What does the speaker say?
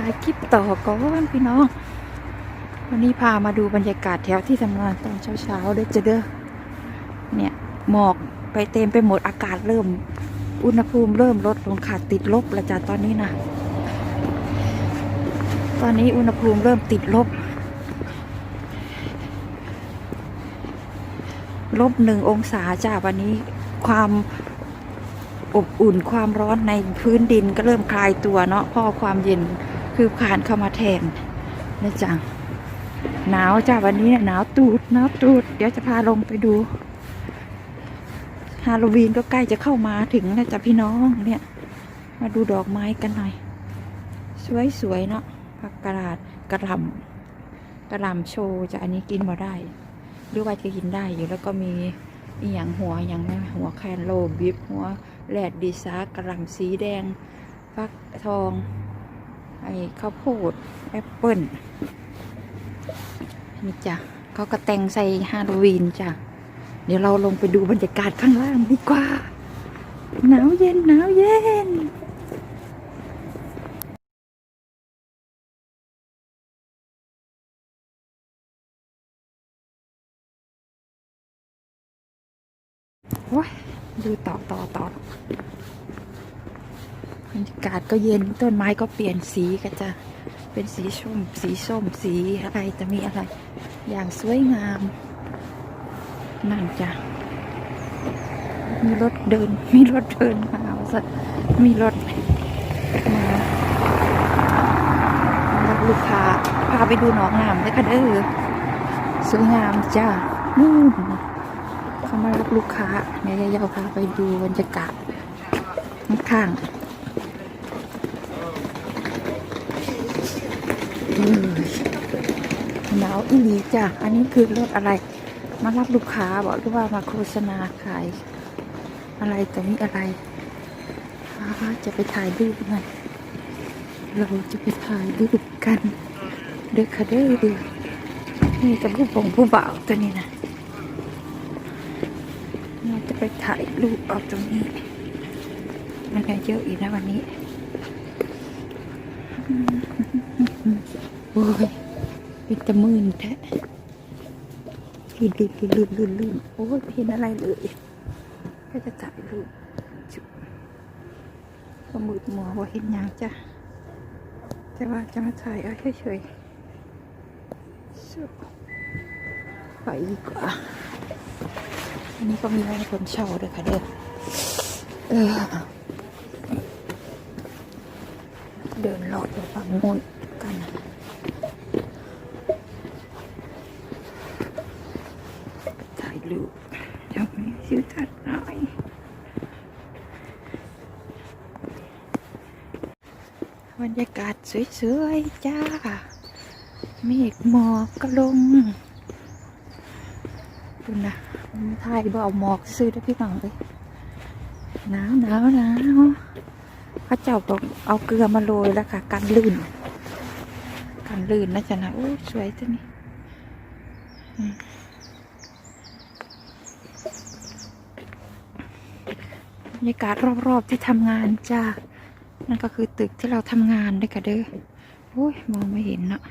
ถ่ายคลิปต่อก่อนพี่น้อง วันนี้พามาดูบรรยากาศแถวที่ทำงานตอนเช้าๆเด้อเจะเด้อเนี่ยหมอกไปเต็มไปหมดอากาศเริ่ม อุณหภูมิเริ่มลดลงค่ะติดลบล้วจ้ะตอนนี้นะตอนนี้อุณหภูมิเริ่มติดลบ ลบหนึ่งองศาจ้าวันนี้ความอบอุ่นความร้อนในพื้นดินก็เริ่มคลายตัวเนาะเพราะความเย็น คือผ่านเข้ามาแทนนะจ๊ะหนาวจ้าวันนี้เนี่ยหนาวตูดหนาวตูด เดี๋ยวจะพาลงไปดูฮาโลวีนก็ใกล้จะเข้ามาถึงแล้วจ้ะพี่น้องเนี่ย มาดูดอกไม้กันหน่อย สวยๆเนาะผักกระดาษกระลำกระลำโชว์จะอันนี้กินมาได้ หรือว่าจะกินได้อยู่แล้วก็มีอีหยังหัวอย่างนั้นหัวแคนโลบิบหัวแหลดดีซากระลำสีแดง ฟักทอง ไอ้ข้าวโพดแอปเปิ้ลนี่จ้ะเขาก็แต่งใส่ฮาโลวีนจ้ะ เดี๋ยวเราลงไปดูบรรยากาศข้างล่างดีกว่า หนาวเย็นหนาวเย็นโอ้ยดูต่อต่อต่อ บรรยากาศก็เย็นต้นไม้ก็เปลี่ยนสีก็จะเป็นสีส้มสีส้มสีอะไรจะมีอะไร อย่างสวยงาม นั่นจ้ะมีรถเดิน มีรถเดินมาเอาซะมีรถมารับลูกค้าพาไปดูหนองน้ำเลยค่ะเด้อสวยงามจ้านู่นเขามารับลูกค้าเดี๋ยวยาวๆพาไปดูบรรยากาศข้างๆอืมหนาวอีหลีจ้ะ อันนี้คือรถอะไร มารับลูกค้าบอกหรือว่ามาโฆษณาขาย อะไรแต่นี้อะไรอ่าจะไปถ่ายรูปไงเราจะไปถ่ายรูปกันเด้อค่ะเด้อเด้อนี่จะผู้บงผู้บ่าวตัวนี้นะเราจะไปถ่ายรูปเอาตรงนี้ มันก็เยอะอีกนะวันนี้ โอ้ย เป็นตะมื่นแท้ลื่นลื่นลื่นลื่นลื่นโอ้ยเห็นอะไรเลยก็จะถ่ายรูปจุ๊บก็มืดมัวว่าเห็นยังจ้ะแต่ว่าจะมาถ่ายเอาเฉยๆไปดีกว่า อันนี้ก็มีให้คนเช่าด้วยค่ะเด้อเออเดินเลาะไปฝั่งโน้นกันถ่ายรูปเดี๋ยวมีชื่อทัดหน่อย บรรยากาศสวยๆ จ้า เมฆหมอกก็ลงดูนะถ่ายบ่เอาหมอกซื้อได้พี่น้องเลยหนาวหนาวหนาวพระเจ้าบอกเอาเกลือมาโรยแล้วค่ะ กันลื่น กันลื่นนะจ๊ะนะโอ้สวยจังนี่อืมบ รรยากาศรอบๆที่ทำงานจ้านั่นก็คือตึกที่เราทำงานด้วยกันเด้อโอ้ยมองไม่เห็นเนาะ